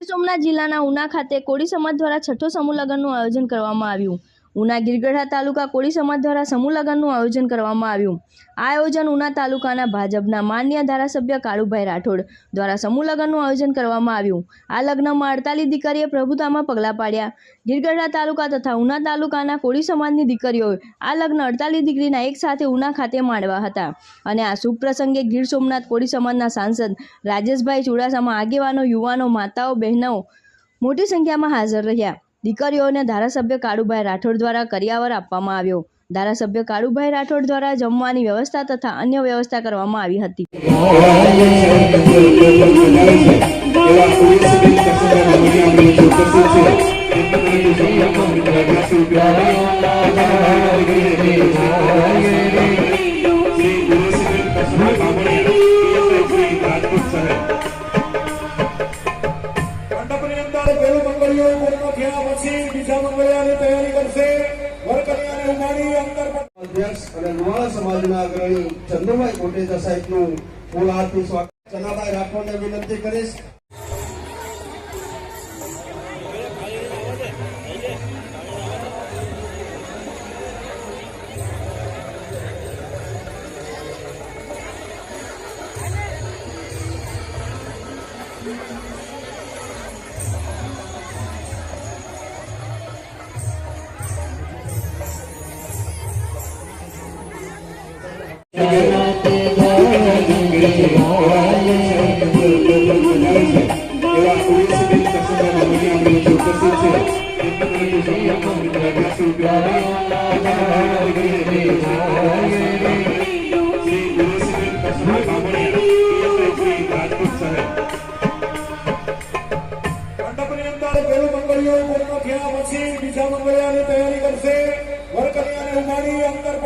સોમનાથ જિલ્લાના ઉના ખાતે કોળી સમાજ દ્વારા છઠ્ઠો સમૂહ લગ્નનું આયોજન કરવામાં આવ્યું. ઉના ગીરગઢા તાલુકા કોળી સમાજ દ્વારા સમૂહ લગ્નનું આયોજન કરવામાં આવ્યું. આ આયોજન ઉના તાલુકાના ભાજપના માન્ય ધારાસભ્ય કાળુભાઈ રાઠોડ દ્વારા સમૂહ લગ્નનું આયોજન કરવામાં આવ્યું. આ લગ્નમાં અડતાલીસ દીકરીએ પ્રભુતામાં પગલાં પાડ્યા. ગીરગઢા તાલુકા તથા ઉના તાલુકાના કોળી સમાજની દીકરીઓએ આ લગ્ન અડતાલીસ દીકરીના એક સાથે ઉના ખાતે માંડવા હતા. અને આ શુભ પ્રસંગે ગીર સોમનાથ કોળી સમાજના સાંસદ રાજેશભાઈ ચુડાસામાં આગેવાનો, યુવાનો, માતાઓ, બહેનો મોટી સંખ્યામાં હાજર રહ્યા. દીકરીઓને ધારાસભ્ય કાળુભાઈ રાઠોડ દ્વારા કરિયાવર આપવામાં આવ્યો. ધારાસભ્ય કાળુભાઈ રાઠોડ દ્વારા જમવાની વ્યવસ્થા તથા અન્ય વ્યવસ્થા કરવામાં આવી હતી. મંગળિયું પૂર્ણ થયા પછી બીજા મંગળવારની તૈયારી કરશે. અંદર અધ્યક્ષ અને લુહાણા સમાજના અગ્રણી ચંદુભાઈ કોટેચા સાહેબનું ફૂલ હાથથી સ્વાગત. ચનાભાઈ રાઠોડને વિનંતી કરીશ. Thank અંદર મંગળિયું પછી બીજા મંગળિયાની તૈયારી કરશે વરકન્યાને ઉમાડી અંદર